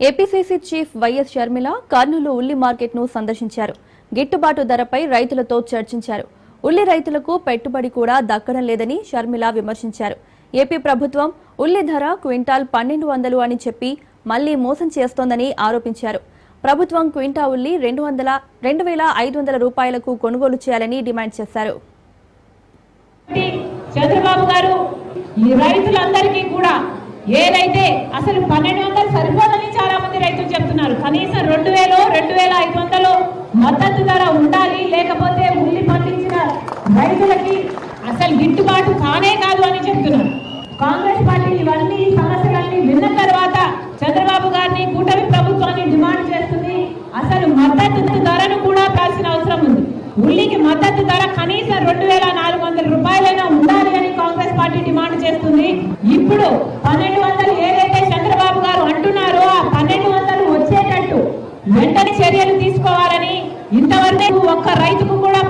APCC chief YS Sharmila Kurnool ఉల్లి మార్కెట్ను సందర్శించారు. గిట్టుబాటు ధరపై రైతులతో చర్చించారు. ఉల్లి రైతులకు పెట్టుబడి కూడా దక్కడం లేదని షర్మిల విమర్శించారు. ఏపీ ప్రభుత్వం ఉల్లి ధర క్వింటాల్ పన్నెండు వందలు అని చెప్పి మళ్ళీ మోసం చేస్తోందని ఆరోపించారు. ప్రభుత్వం క్వింటా ఉల్లి రెండు వందల రెండు వేల ఐదు వందల రూపాయలకు కొనుగోలు చేయాలని డిమాండ్ చేశారు. చంద్రబాబు గారు ఈ రైతులందరికీ కూడా ఏదైతే అసలు పన్నెండు వందలు సరిపోదని వేలు రెండు వేల ఐదు వందలు మద్దతు ధర ఉండాలి లేకపోతే ఉల్లి పండించిన రైతులకి అసలు గిట్టుబాటు కానే కాదు అని చెప్తున్నారు. కాంగ్రెస్ పార్టీ ఇవన్నీ సమస్యలన్నీ విన్న తర్వాత చంద్రబాబు గారిని కూటమి ప్రభుత్వాన్ని డిమాండ్ చేస్తుంది. అసలు మద్దతు ధరను కూడా కాల్సిన అవసరం ఉంది. ఉల్లికి మద్దతు ధర కనీసం రెండు వేల నాలుగు వందల రూపాయలైనా ఉండాలి అని కాంగ్రెస్ పార్టీ డిమాండ్ చేస్తుంది. ఇప్పుడు పన్నెండు వందలు వెంటనే చర్యలు తీసుకోవాలని ఇంతవరకు ఒక్క రైతుకు కూడా